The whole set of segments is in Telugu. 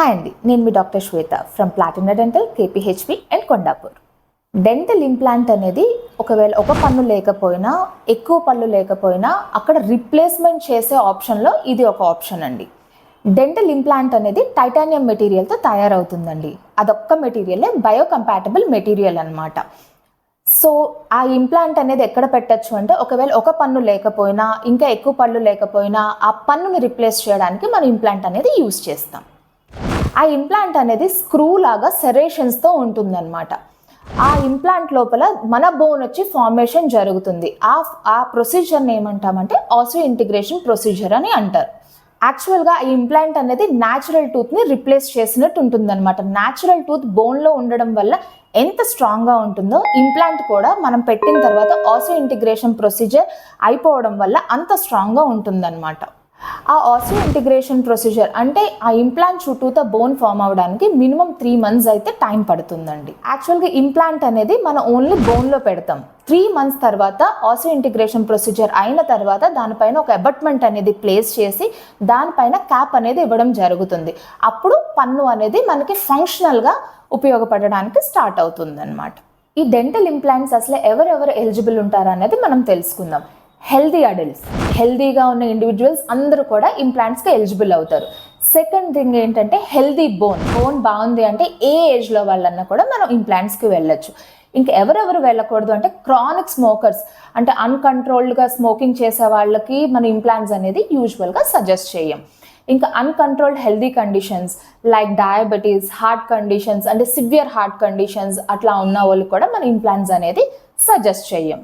హాయ్ అండి. నేను మీ doctor Shweta from Platina dental KPHB and Kondapur. Dental implant అనేది ఒకవేళ ఒక పన్ను లేకపోయినా ఎక్కువ పళ్ళు లేకపోయినా అక్కడ రిప్లేస్మెంట్ చేసే ఆప్షన్లో ఇది ఒక ఆప్షన్ అండి. డెంటల్ ఇంప్లాంట్ అనేది టైటానియం మెటీరియల్తో తయారవుతుందండి. అదొక్క మెటీరియలే బయోకంపాటబుల్ మెటీరియల్ అనమాట సో ఆ ఇంప్లాంట్ అనేది ఎక్కడ పెట్టచ్చు అంటే ఒకవేళ ఒక పన్ను లేకపోయినా ఇంకా ఎక్కువ పళ్ళు లేకపోయినా ఆ పన్నుని రిప్లేస్ చేయడానికి మనం ఇంప్లాంట్ అనేది యూస్ చేస్తాం. ఆ ఇంప్లాంట్ అనేది స్క్రూ లాగా సెరేషన్స్తో ఉంటుందన్నమాట. ఆ ఇంప్లాంట్ లోపల మన బోన్ వచ్చి ఫార్మేషన్ జరుగుతుంది. ఆ ఆ ప్రొసీజర్ని ఏమంటామంటే ఆసో ఇంటిగ్రేషన్ ప్రొసీజర్ అని అంటారు. యాక్చువల్గా ఈ ఇంప్లాంట్ అనేది న్యాచురల్ టూత్ని రిప్లేస్ చేసినట్టు ఉంటుందన్నమాట. న్యాచురల్ టూత్ బోన్లో ఉండడం వల్ల ఎంత స్ట్రాంగ్గా ఉంటుందో ఇంప్లాంట్ కూడా మనం పెట్టిన తర్వాత ఆసో ఇంటిగ్రేషన్ ప్రొసీజర్ అయిపోవడం వల్ల అంత స్ట్రాంగ్గా ఉంటుందన్నమాట. ఆ ఆసియో ఇంటిగ్రేషన్ ప్రొసీజర్ అంటే ఆ ఇంప్లాంట్ చుట్టూతో బోన్ ఫామ్ అవడానికి మినిమం త్రీ మంత్స్ అయితే టైం పడుతుందండి. యాక్చువల్గా ఇంప్లాంట్ అనేది మనం ఓన్లీ బోన్లో పెడతాం. త్రీ మంత్స్ తర్వాత ఆసియో ఇంటిగ్రేషన్ ప్రొసీజర్ అయిన తర్వాత దానిపైన ఒక అబట్మెంట్ అనేది ప్లేస్ చేసి దానిపైన క్యాప్ అనేది ఇవ్వడం జరుగుతుంది. అప్పుడు పన్ను అనేది మనకి ఫంక్షనల్గా ఉపయోగపడడానికి స్టార్ట్ అవుతుంది అనమాట ఈ డెంటల్ ఇంప్లాంట్స్ అసలు ఎవరెవరు ఎలిజిబుల్ ఉంటారు అనేది మనం తెలుసుకుందాం. హెల్దీ అడల్ట్స్ హెల్దీగా ఉన్న ఇండివిజువల్స్ అందరూ కూడా ఇంప్లాంట్స్కి ఎలిజిబుల్ అవుతారు. సెకండ్ థింగ్ ఏంటంటే హెల్దీ బోన్ బోన్ బాగుంది అంటే ఏ ఏజ్లో వాళ్ళన్నా కూడా మనం ఇంప్లాంట్స్కి వెళ్ళొచ్చు. ఇంకా ఎవరెవరు వెళ్ళకూడదు అంటే క్రానిక్ స్మోకర్స్ అంటే అన్కంట్రోల్డ్గా స్మోకింగ్ చేసే వాళ్ళకి మన ఇంప్లాంట్స్ అనేది యూజువల్గా సజెస్ట్ చేయం. ఇంకా uncontrolled healthy conditions like diabetes heart conditions అంటే సివియర్ హార్ట్ కండిషన్స్ అట్లా ఉన్న వాళ్ళు కూడా మన ఇంప్లాంట్స్ అనేది సజెస్ట్ చేయం.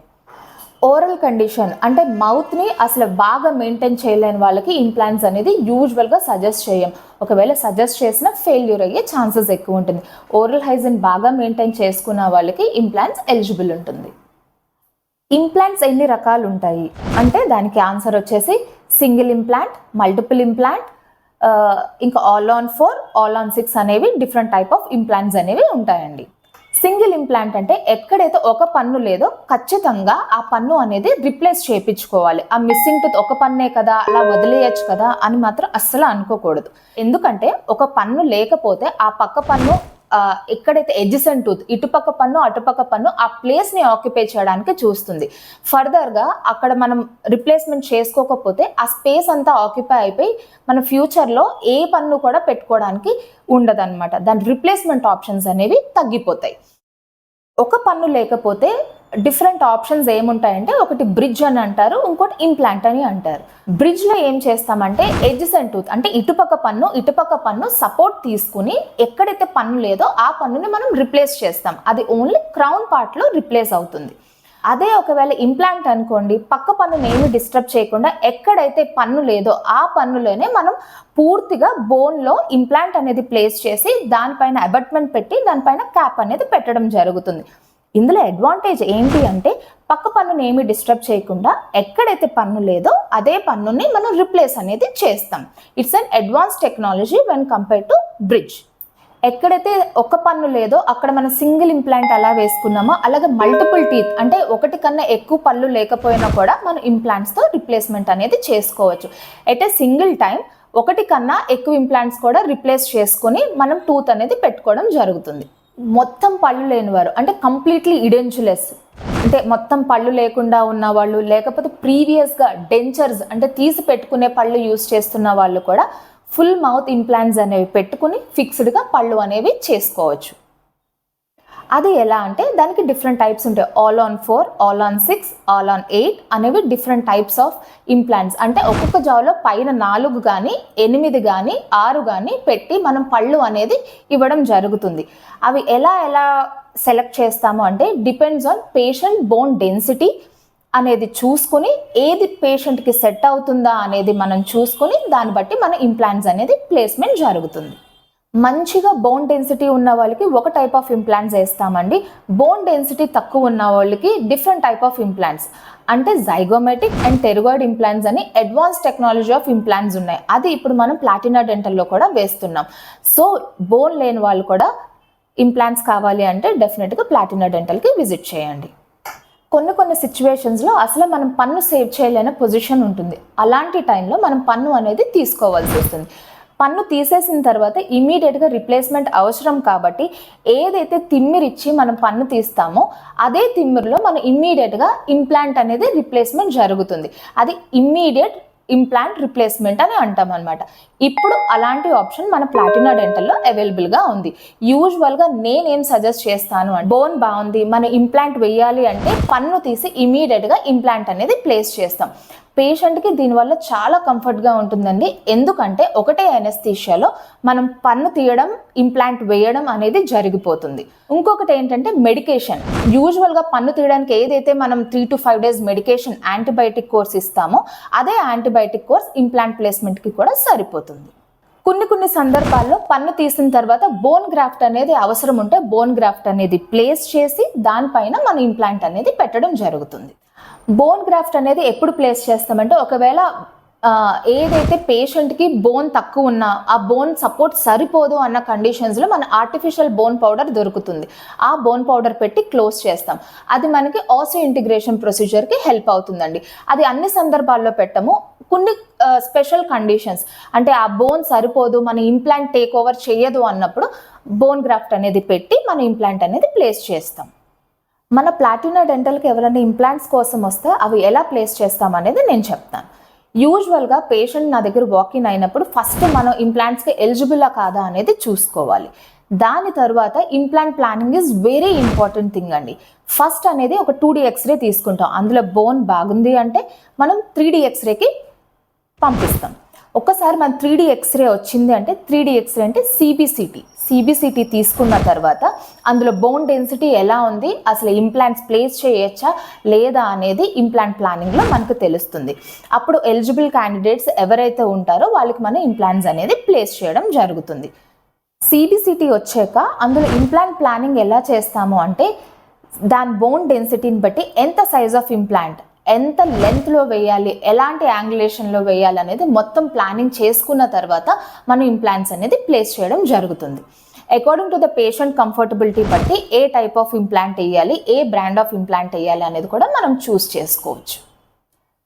ఓరల్ కండిషన్ అంటే మౌత్ని అసలు బాగా మెయింటైన్ చేయలేని వాళ్ళకి ఇంప్లాంట్స్ అనేది యూజువల్గా సజెస్ట్ చేయం. ఒకవేళ సజెస్ట్ చేసిన ఫెయిల్యూర్ అయ్యే ఛాన్సెస్ ఎక్కువ ఉంటుంది. ఓరల్ హైజిన్ బాగా మెయింటైన్ చేసుకున్న వాళ్ళకి ఇంప్లాంట్స్ ఎలిజిబుల్ ఉంటుంది. ఇంప్లాంట్స్ ఎన్ని రకాలు ఉంటాయి? అంటే దానికి ఆన్సర్ వచ్చేసి సింగిల్ ఇంప్లాంట్ మల్టిపుల్ ఇంప్లాంట్ ఇంకా all on four all on six అనేవి డిఫరెంట్ టైప్ ఆఫ్ ఇంప్లాంట్స్ అనేవి ఉంటాయండి. సింగిల్ ఇంప్లాంట్ అంటే ఎక్కడైతే ఒక పన్ను లేదో ఖచ్చితంగా ఆ పన్ను అనేది రిప్లేస్ చేయించుకోవాలి. ఆ మిస్సింగ్ టూత్ ఒక పన్నే కదా అలా వదిలేయచ్చు కదా అని మాత్రం అస్సలు అనుకోకూడదు. ఎందుకంటే ఒక పన్ను లేకపోతే ఆ పక్క పన్ను ఎక్కడైతే ఎడ్జిసన్ టూత్ ఇటుపక్క పన్ను అటుపక్క పన్ను ఆ ప్లేస్ని ఆక్యుపై చేయడానికి చూస్తుంది. ఫర్దర్గా అక్కడ మనం రిప్లేస్మెంట్ చేసుకోకపోతే ఆ స్పేస్ అంతా ఆక్యుపై అయిపోయి మన ఫ్యూచర్లో ఏ పన్ను కూడా పెట్టుకోవడానికి ఉండదన్నమాట. దాని రిప్లేస్మెంట్ ఆప్షన్స్ అనేవి తగ్గిపోతాయి. ఒక పన్ను లేకపోతే డిఫరెంట్ ఆప్షన్స్ ఏముంటాయంటే ఒకటి బ్రిడ్జ్ అని అంటారు ఇంకోటి ఇంప్లాంట్ అని అంటారు. బ్రిడ్జ్లో ఏం చేస్తామంటే ఎడ్జసెంట్ టూత్ అంటే ఇటుపక్క పన్ను ఇటుపక్క పన్ను సపోర్ట్ తీసుకుని ఎక్కడైతే పన్ను లేదో ఆ పన్నుని మనం రిప్లేస్ చేస్తాం. అది ఓన్లీ క్రౌన్ పార్ట్లో రిప్లేస్ అవుతుంది. అదే ఒకవేళ ఇంప్లాంట్ అనుకోండి పక్క పన్నుని ఏమి డిస్టర్బ్ చేయకుండా ఎక్కడైతే పన్ను లేదో ఆ పన్నులోనే మనం పూర్తిగా బోన్లో ఇంప్లాంట్ అనేది ప్లేస్ చేసి దానిపైన అబట్మెంట్ పెట్టి దానిపైన క్యాప్ అనేది పెట్టడం జరుగుతుంది. ఇందులో అడ్వాంటేజ్ ఏంటి అంటే పక్క పన్నుని ఏమి డిస్టర్బ్ చేయకుండా ఎక్కడైతే పన్ను లేదో అదే పన్నుని మనం రిప్లేస్ అనేది చేస్తాం. It's an advance technology when compare to bridge ఎక్కడైతే ఒక పన్ను లేదో అక్కడ మనం సింగిల్ ఇంప్లాంట్ ఎలా వేసుకున్నామో అలాగే మల్టిపుల్ టీత్ అంటే ఒకటి కన్నా ఎక్కువ పళ్ళు లేకపోయినా కూడా మనం ఇంప్లాంట్స్తో రిప్లేస్మెంట్ అనేది చేసుకోవచ్చు. ఎట్ ఏ సింగిల్ టైం ఒకటి కన్నా ఎక్కువ ఇంప్లాంట్స్ కూడా రిప్లేస్ చేసుకొని మనం టూత్ అనేది పెట్టుకోవడం జరుగుతుంది. మొత్తం పళ్ళు లేనివారు అంటే కంప్లీట్లీ ఇడెన్చులెస్ అంటే మొత్తం పళ్ళు లేకుండా ఉన్న వాళ్ళు లేకపోతే ప్రీవియస్గా డెంచర్స్ అంటే తీసి పెట్టుకునే పళ్ళు యూస్ చేస్తున్న వాళ్ళు కూడా ఫుల్ మౌత్ ఇంప్లాంట్స్ అనేవి పెట్టుకుని ఫిక్స్డ్గా పళ్ళు అనేవి చేసుకోవచ్చు. అది ఎలా అంటే దానికి డిఫరెంట్ టైప్స్ ఉంటాయి. All on four all on six all on eight అనేవి డిఫరెంట్ టైప్స్ ఆఫ్ ఇంప్లాంట్స్ అంటే ఒక్కొక్క జాబ్లో పైన నాలుగు కానీ ఎనిమిది కానీ ఆరు కానీ పెట్టి మనం పళ్ళు అనేది ఇవ్వడం జరుగుతుంది. అవి ఎలా ఎలా సెలెక్ట్ చేస్తాము అంటే depends on patient bone density అనేది చూసుకుని ఏది పేషెంట్కి సెట్ అవుతుందా అనేది మనం చూసుకొని దాన్ని బట్టి మన ఇంప్లాంట్స్ అనేది ప్లేస్మెంట్ జరుగుతుంది. మంచిగా బోన్ డెన్సిటీ ఉన్న వాళ్ళకి ఒక టైప్ ఆఫ్ ఇంప్లాంట్స్ వేస్తామండి. బోన్ డెన్సిటీ తక్కువ ఉన్న వాళ్ళకి డిఫరెంట్ టైప్ ఆఫ్ ఇంప్లాంట్స్ అంటే జైగోమెటిక్ అండ్ టెరుగాయిడ్ ఇంప్లాంట్స్ అని అడ్వాన్స్ టెక్నాలజీ ఆఫ్ ఇంప్లాంట్స్ ఉన్నాయి. అది ఇప్పుడు మనం ప్లాటినా డెంటల్లో కూడా వేస్తున్నాం. సో బోన్ లేని వాళ్ళు కూడా ఇంప్లాంట్స్ కావాలి అంటే డెఫినెట్గా ప్లాటినా డెంటల్కి విజిట్ చేయండి. కొన్ని కొన్ని సిచ్యువేషన్స్లో అసలు మనం పన్ను సేవ్ చేయలేని పొజిషన్ ఉంటుంది. అలాంటి టైంలో మనం పన్ను అనేది తీసుకోవాల్సి వస్తుంది. పన్ను తీసేసిన తర్వాత ఇమీడియట్గా రిప్లేస్మెంట్ అవసరం కాబట్టి ఏదైతే తిమ్మిరిచ్చి మనం పన్ను తీస్తామో అదే తిమ్మిరిలో మనం ఇమ్మీడియట్గా ఇంప్లాంట్ అనేది రిప్లేస్మెంట్ జరుగుతుంది. అది ఇమ్మీడియట్ ఇంప్లాంట్ రిప్లేస్మెంట్ అని అంటాం అనమాట ఇప్పుడు అలాంటి ఆప్షన్ మన ప్లాటినా డెంటల్లో అవైలబుల్గా ఉంది. యూజువల్గా నేనేం సజెస్ట్ చేస్తాను అంటే బోన్ బాగుంది మన ఇంప్లాంట్ వేయాలి అంటే పన్ను తీసి ఇమీడియట్గా ఇంప్లాంట్ అనేది ప్లేస్ చేస్తాం. పేషెంట్కి దీనివల్ల చాలా కంఫర్ట్గా ఉంటుందండి. ఎందుకంటే ఒకటే ఎనస్థీషియాలో మనం పన్ను తీయడం ఇంప్లాంట్ వేయడం అనేది జరిగిపోతుంది. ఇంకొకటి ఏంటంటే మెడికేషన్ యూజువల్గా పన్ను తీయడానికి ఏదైతే మనం three to five days medication antibiotic course ఇస్తామో అదే యాంటీబయాటిక్ కోర్స్ ఇంప్లాంట్ ప్లేస్మెంట్కి కూడా సరిపోతుంది. కొన్ని కొన్ని సందర్భాల్లో పన్ను తీసిన తర్వాత బోన్ గ్రాఫ్ట్ అనేది అవసరం ఉంటే బోన్ గ్రాఫ్ట్ అనేది ప్లేస్ చేసి దానిపైన మన ఇంప్లాంట్ అనేది పెట్టడం జరుగుతుంది. బోన్ గ్రాఫ్ట్ అనేది ఎప్పుడు ప్లేస్ చేస్తామంటే ఒకవేళ ఏదైతే పేషెంట్కి బోన్ తక్కువ ఉన్నా ఆ బోన్ సపోర్ట్ సరిపోదు అన్న కండిషన్స్లో మన ఆర్టిఫిషియల్ బోన్ పౌడర్ దొరుకుతుంది. ఆ బోన్ పౌడర్ పెట్టి క్లోజ్ చేస్తాం. అది మనకి ఆసో ఇంటిగ్రేషన్ ప్రొసీజర్కి హెల్ప్ అవుతుందండి. అది అన్ని సందర్భాల్లో పెట్టము. కొన్ని స్పెషల్ కండిషన్స్ అంటే ఆ బోన్ సరిపోదు మన ఇంప్లాంట్ టేక్ ఓవర్ చేయదు అన్నప్పుడు బోన్ గ్రాఫ్ట్ అనేది పెట్టి మన ఇంప్లాంట్ అనేది ప్లేస్ చేస్తాం. మన ప్లాటినా డెంటల్కి ఎవరైనా ఇంప్లాంట్స్ కోసం వస్తే అవి ఎలా ప్లేస్ చేస్తామనేది నేను చెప్తాను. యూజువల్గా పేషెంట్ నా దగ్గర వాకిన్ అయినప్పుడు ఫస్ట్ మనం ఇంప్లాంట్స్కి ఎలిజిబులా కాదా అనేది చూసుకోవాలి. దాని తర్వాత implant planning is very important thing అండి. ఫస్ట్ అనేది ఒక టూ డీ ఎక్స్రే తీసుకుంటాం. అందులో బోన్ బాగుంది అంటే మనం త్రీ డీ ఎక్స్రేకి పంపిస్తాం. ఒక్కసారి మన త్రీ డీ ఎక్స్రే వచ్చింది అంటే త్రీ డీ ఎక్స్రే అంటే సిబిసిటీ సిబిసిటీ తీసుకున్న తర్వాత అందులో బోన్ డెన్సిటీ ఎలా ఉంది? అసలు ఇంప్లాంట్స్ ప్లేస్ చేయొచ్చా? లేదా అనేది ఇంప్లాంట్ ప్లానింగ్లో మనకు తెలుస్తుంది. అప్పుడు ఎలిజిబుల్ క్యాండిడేట్స్ ఎవరైతే ఉంటారో వాళ్ళకి మనం ఇంప్లాంట్స్ అనేది ప్లేస్ చేయడం జరుగుతుంది. సిబిసిటీ వచ్చాక అందులో ఇంప్లాంట్ ప్లానింగ్ ఎలా చేస్తాము అంటే దాని బోన్ డెన్సిటీని బట్టి ఎంత సైజ్ ఆఫ్ ఇంప్లాంట్ ఎంత లెంత్లో వేయాలి ఎలాంటి యాంగులేషన్లో వేయాలి అనేది మొత్తం ప్లానింగ్ చేసుకున్న తర్వాత మనం ఇంప్లాంట్స్ అనేది ప్లేస్ చేయడం జరుగుతుంది. According to the patient comfortability బట్టి ఏ టైప్ ఆఫ్ ఇంప్లాంట్ వేయాలి ఏ బ్రాండ్ ఆఫ్ ఇంప్లాంట్ వేయాలి అనేది కూడా మనం చూస్ చేసుకోవచ్చు.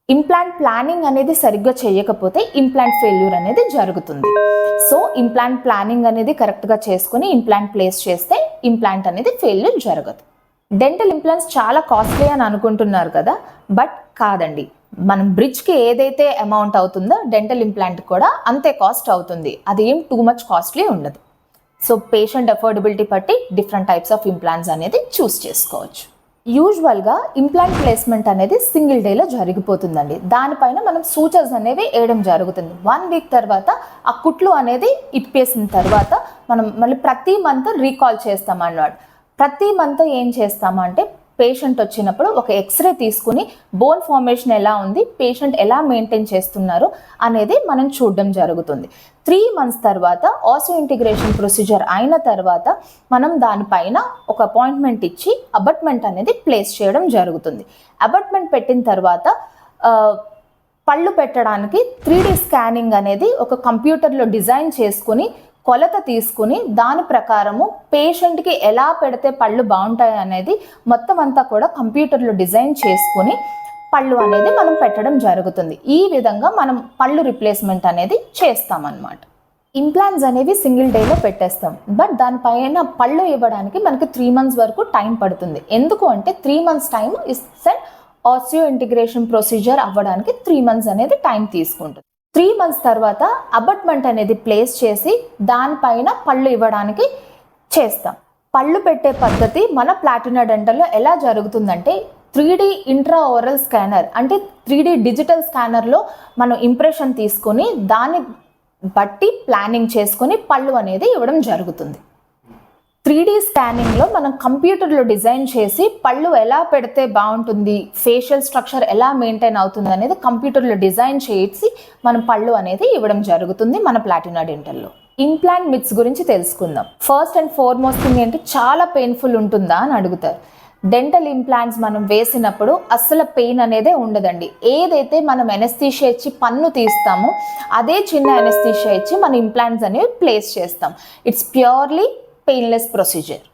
ఇంప్లాంట్ ప్లానింగ్ అనేది సరిగ్గా చేయకపోతే ఇంప్లాంట్ ఫెయిల్యూర్ అనేది జరుగుతుంది. సో ఇంప్లాంట్ ప్లానింగ్ అనేది కరెక్ట్గా చేసుకుని ఇంప్లాంట్ ప్లేస్ చేస్తే ఇంప్లాంట్ అనేది ఫెయిల్యూర్ జరగదు. డెంటల్ ఇంప్లాంట్స్ చాలా కాస్ట్లీ అని అనుకుంటున్నారు కదా బట్ కాదండి. మనం బ్రిడ్జ్కి ఏదైతే అమౌంట్ అవుతుందో డెంటల్ ఇంప్లాంట్ కూడా అంతే కాస్ట్ అవుతుంది. అది ఏం టూ మచ్ కాస్ట్లీ ఉండదు. సో పేషెంట్ అఫోర్డబిలిటీ బట్టి డిఫరెంట్ టైప్స్ ఆఫ్ ఇంప్లాంట్స్ అనేది చూస్ చేసుకోవచ్చు. యూజువల్గా ఇంప్లాంట్ ప్లేస్మెంట్ అనేది సింగిల్ డేలో జరిగిపోతుందండి. దానిపైన మనం సూచర్స్ అనేవి వేయడం జరుగుతుంది. వన్ వీక్ తర్వాత ఆ కుట్లు అనేది ఇప్పేసిన తర్వాత మనం మళ్ళీ ప్రతి మంత్ రీకాల్ చేస్తాం అన్నమాట ప్రతి మంత్ ఏం చేస్తామంటే పేషెంట్ వచ్చినప్పుడు ఒక ఎక్స్రే తీసుకుని బోన్ ఫార్మేషన్ ఎలా ఉంది పేషెంట్ ఎలా మెయింటైన్ చేస్తున్నారు అనేది మనం చూడడం జరుగుతుంది. త్రీ మంత్స్ తర్వాత ఆసో ఇంటిగ్రేషన్ ప్రొసీజర్ అయిన తర్వాత మనం దానిపైన ఒక అపాయింట్మెంట్ ఇచ్చి అబట్మెంట్ అనేది ప్లేస్ చేయడం జరుగుతుంది. అబట్మెంట్ పెట్టిన తర్వాత పళ్ళు పెట్టడానికి త్రీ డి స్కానింగ్ అనేది ఒక కంప్యూటర్లో డిజైన్ చేసుకుని కొలత తీసుకుని దాని ప్రకారము పేషెంట్కి ఎలా పెడితే పళ్ళు బాగుంటాయి అనేది మొత్తం అంతా కూడా కంప్యూటర్లో డిజైన్ చేసుకుని పళ్ళు అనేది మనం పెట్టడం జరుగుతుంది. ఈ విధంగా మనం పళ్ళు రిప్లేస్మెంట్ అనేది చేస్తామన్నమాట. ఇంప్లాంట్స్ అనేవి సింగిల్ డేలో పెట్టేస్తాం. బట్ దానిపైన పళ్ళు ఇవ్వడానికి మనకి త్రీ మంత్స్ వరకు టైం పడుతుంది. ఎందుకు అంటే త్రీ మంత్స్ టైం ఇస్ ఇస్తే ఆసియో ఇంటిగ్రేషన్ ప్రొసీజర్ అవ్వడానికి త్రీ మంత్స్ అనేది టైం తీసుకుంటుంది. త్రీ మంత్స్ తర్వాత అబట్మెంట్ అనేది ప్లేస్ చేసి దానిపైన పళ్ళు ఇవ్వడానికి చేస్తాం. పళ్ళు పెట్టే పద్ధతి మన ప్లాటినా డెంటల్లో ఎలా జరుగుతుందంటే three D intra oral scanner అంటే త్రీ డీ డిజిటల్ స్కానర్లో మనం ఇంప్రెషన్ తీసుకొని దాన్ని బట్టి ప్లానింగ్ చేసుకొని పళ్ళు అనేది ఇవ్వడం జరుగుతుంది. త్రీ డీ స్కానింగ్లో మనం కంప్యూటర్లో డిజైన్ చేసి పళ్ళు ఎలా పెడితే బాగుంటుంది ఫేషియల్ స్ట్రక్చర్ ఎలా మెయింటైన్ అవుతుంది అనేది కంప్యూటర్లో డిజైన్ చేసి మనం పళ్ళు అనేది ఇవ్వడం జరుగుతుంది మన ప్లాటినా డెంటల్లో. ఇంప్లాంట్ మిత్స్ గురించి తెలుసుకుందాం. ఫస్ట్ అండ్ ఫార్మోస్ట్ థింగ్ ఏంటి? చాలా పెయిన్ఫుల్ ఉంటుందా అని అడుగుతారు. డెంటల్ ఇంప్లాంట్స్ మనం వేసినప్పుడు అస్సలు పెయిన్ అనేదే ఉండదండి. ఏదైతే మనం ఎనస్థీషియా ఇచ్చి పన్ను తీస్తామో అదే చిన్న ఎనస్థీషియా ఇచ్చి మన ఇంప్లాంట్స్ అనేవి ప్లేస్ చేస్తాం. It's purely painless procedure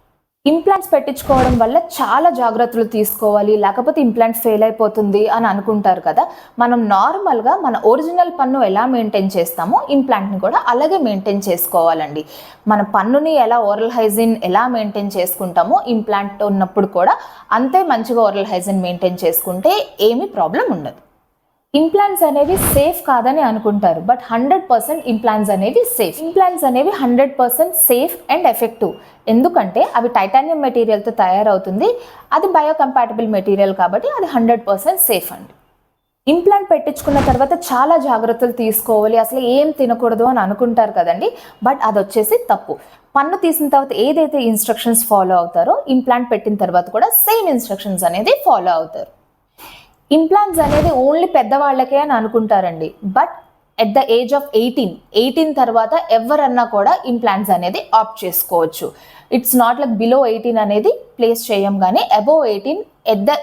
implants పెట్టించుకోవడం వల్ల చాలా జాగ్రత్తలు తీసుకోవాలి లేకపోతే ఇంప్లాంట్ ఫెయిల్ అయిపోతుంది అని అనుకుంటారు కదా. మనం నార్మల్గా మన ఒరిజినల్ పన్ను ఎలా మెయింటైన్ చేస్తామో ఇంప్లాంట్ని కూడా అలాగే మెయింటైన్ చేసుకోవాలండి. మన పన్నుని ఎలా ఓరల్ హైజీన్ ఎలా మెయింటైన్ చేసుకుంటామో ఇంప్లాంట్ ఉన్నప్పుడు కూడా అంతే మంచిగా ఓరల్ హైజీన్ మెయింటైన్ చేసుకుంటే ఏమీ ప్రాబ్లం ఉండదు. ఇంప్లాంట్స్ అనేవి సేఫ్ కాదని అనుకుంటారు. బట్ హండ్రెడ్ పర్సెంట్ ఇంప్లాంట్స్ అనేవి సేఫ్ ఇంప్లాంట్స్ అనేవి hundred percent safe and effective ఎందుకంటే అవి టైటానియం మెటీరియల్తో తయారవుతుంది. అది బయోకంపాటబుల్ మెటీరియల్ కాబట్టి అది హండ్రెడ్ పర్సెంట్ సేఫ్ అండి. ఇంప్లాంట్ పెట్టించుకున్న తర్వాత చాలా జాగ్రత్తలు తీసుకోవాలి. అసలు ఏం తినకూడదు అని అనుకుంటారు కదండి. బట్ అది వచ్చేసి తప్పు. పన్ను తీసిన తర్వాత ఏదైతే ఇన్స్ట్రక్షన్స్ ఫాలో అవుతారో ఇంప్లాంట్ పెట్టిన తర్వాత కూడా సేమ్ ఇన్స్ట్రక్షన్స్ అనేది ఫాలో అవుతారు. ఇంప్లాంట్స్ అనేది ఓన్లీ పెద్దవాళ్ళకే అని అనుకుంటారండి. But at the age of eighteen eighteen తర్వాత ఎవరన్నా కూడా ఇంప్లాంట్స్ అనేది ఆప్ట్ చేసుకోవచ్చు. It's not like below eighteen అనేది ప్లేస్ చేయం కానీ above eighteen at the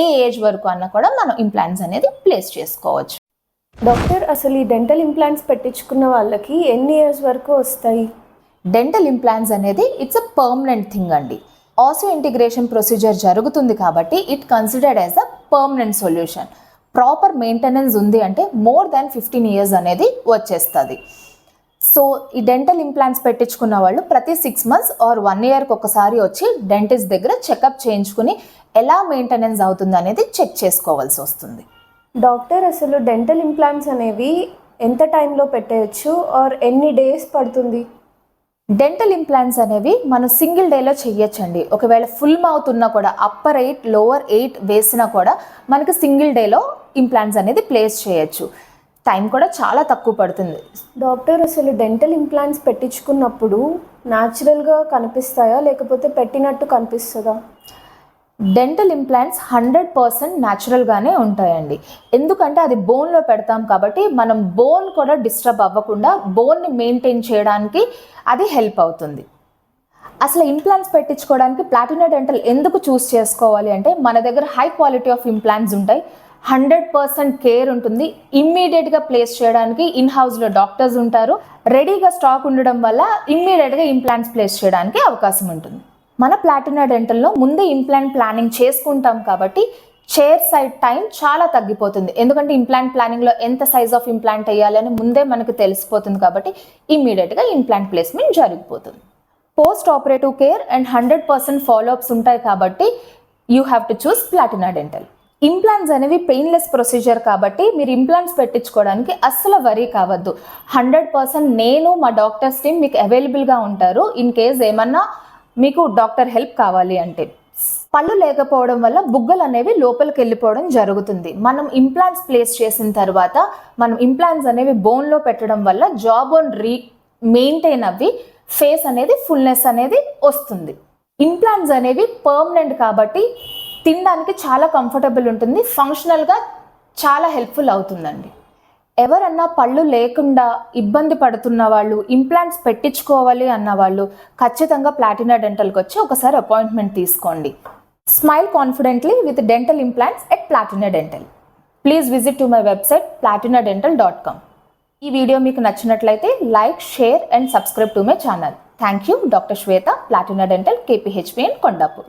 a age వరకు అన్నా కూడా మనం ఇంప్లాంట్స్ అనేది ప్లేస్ చేసుకోవచ్చు. డాక్టర్ అసలు ఈ డెంటల్ ఇంప్లాంట్స్ పెట్టించుకున్న వాళ్ళకి ఎన్ని ఇయర్స్ వరకు వస్తాయి? డెంటల్ ఇంప్లాంట్స్ అనేది ఇట్స్ అ పర్మనెంట్ థింగ్ అండి. ఆసియో ఇంటిగ్రేషన్ ప్రొసీజర్ జరుగుతుంది కాబట్టి it considered as a permanent solution. Proper maintenance ఉంది అంటే మోర్ దాన్ ఫిఫ్టీన్ ఇయర్స్ అనేది వచ్చేస్తుంది. సో ఈ డెంటల్ ఇంప్లాంట్స్ పెట్టించుకున్న వాళ్ళు ప్రతి సిక్స్ మంత్స్ ఆర్ వన్ ఇయర్కి ఒకసారి వచ్చి డెంటిస్ట్ దగ్గర చెకప్ చేయించుకుని ఎలా మెయింటెనెన్స్ అవుతుంది అనేది చెక్ చేసుకోవాల్సి వస్తుంది. డాక్టర్ అసలు డెంటల్ ఇంప్లాంట్స్ అనేవి ఎంత టైంలో పెట్టేయచ్చు? ఆర్ ఎన్ని డేస్ పడుతుంది? డెంటల్ ఇంప్లాంట్స్ అనేవి మనం సింగిల్ డేలో చెయ్యొచ్చండి. ఒకవేళ ఫుల్ మౌత్ ఉన్నా కూడా అప్పర్ ఎయిట్ లోవర్ ఎయిట్ వేసినా కూడా మనకి సింగిల్ డేలో ఇంప్లాంట్స్ అనేది ప్లేస్ చేయొచ్చు. టైం కూడా చాలా తక్కువ పడుతుంది. డాక్టర్ అసలు డెంటల్ ఇంప్లాంట్స్ పెట్టించుకున్నప్పుడు న్యాచురల్గా కనిపిస్తాయా? లేకపోతే పెట్టినట్టు కనిపిస్తుందా? డెంటల్ ఇంప్లాంట్స్ హండ్రెడ్ పర్సెంట్ న్యాచురల్గానే ఉంటాయండి. ఎందుకంటే అది బోన్లో పెడతాం కాబట్టి మనం బోన్ కూడా డిస్టర్బ్ అవ్వకుండా బోన్ని మెయింటైన్ చేయడానికి అది హెల్ప్ అవుతుంది. అసలు ఇంప్లాంట్స్ పెట్టించుకోవడానికి ప్లాటినా డెంటల్ ఎందుకు చూస్ చేసుకోవాలి అంటే మన దగ్గర హై క్వాలిటీ ఆఫ్ ఇంప్లాంట్స్ ఉంటాయి. హండ్రెడ్ పర్సెంట్ కేర్ ఉంటుంది. ఇమ్మీడియట్గా ప్లేస్ చేయడానికి ఇన్ హౌస్లో డాక్టర్స్ ఉంటారు. రెడీగా స్టాక్ ఉండడం వల్ల ఇమ్మీడియట్గా ఇంప్లాంట్స్ ప్లేస్ చేయడానికి అవకాశం ఉంటుంది. మన ప్లాటినా డెంటల్లో ముందే ఇంప్లాంట్ ప్లానింగ్ చేసుకుంటాం కాబట్టి చైర్ సైడ్ టైం చాలా తగ్గిపోతుంది. ఎందుకంటే ఇంప్లాంట్ ప్లానింగ్లో ఎంత సైజ్ ఆఫ్ ఇంప్లాంట్ వేయాలని ముందే మనకు తెలిసిపోతుంది కాబట్టి ఇమ్మీడియట్గా ఇంప్లాంట్ ప్లేస్మెంట్ జరిగిపోతుంది. Post operative care and hundred percent follow ups ఉంటాయి కాబట్టి you have to choose Platina dental implants అనేవి పెయిన్లెస్ ప్రొసీజర్ కాబట్టి మీరు ఇంప్లాంట్స్ పెట్టించుకోవడానికి అస్సలు వరీ కావద్దు. హండ్రెడ్ పర్సెంట్ నేను మా డాక్టర్స్ టీమ్ మీకు అవైలబుల్గా ఉంటారు. ఇన్ కేస్ ఏమన్నా మీకు డాక్టర్ హెల్ప్ కావాలి అంటే. పళ్ళు లేకపోవడం వల్ల బుగ్గలు అనేవి లోపలికి వెళ్ళిపోవడం జరుగుతుంది. మనం ఇంప్లాంట్స్ ప్లేస్ చేసిన తర్వాత మనం ఇంప్లాంట్స్ అనేవి బోన్లో పెట్టడం వల్ల జాబ్ బోన్ రీ మెయింటైన్ అవ్వి ఫేస్ అనేది ఫుల్నెస్ అనేది వస్తుంది. ఇంప్లాంట్స్ అనేవి పర్మనెంట్ కాబట్టి తినడానికి చాలా కంఫర్టబుల్ ఉంటుంది. ఫంక్షనల్గా చాలా హెల్ప్ఫుల్ అవుతుందండి. ఎవరన్నా పళ్ళు లేకుండా ఇబ్బంది పడుతున్న వాళ్ళు ఇంప్లాంట్స్ పెట్టించుకోవాలి అన్న వాళ్ళు ఖచ్చితంగా ప్లాటినా డెంటల్కి వచ్చి ఒకసారి అపాయింట్మెంట్ తీసుకోండి. Smile confidently with dental implants at Platina dental please visit to my website Platina dental dot com ఈ వీడియో మీకు నచ్చినట్లయితే like share and subscribe to my channel. Thank you doctor Shweta Platina dental KPHB and Kondapur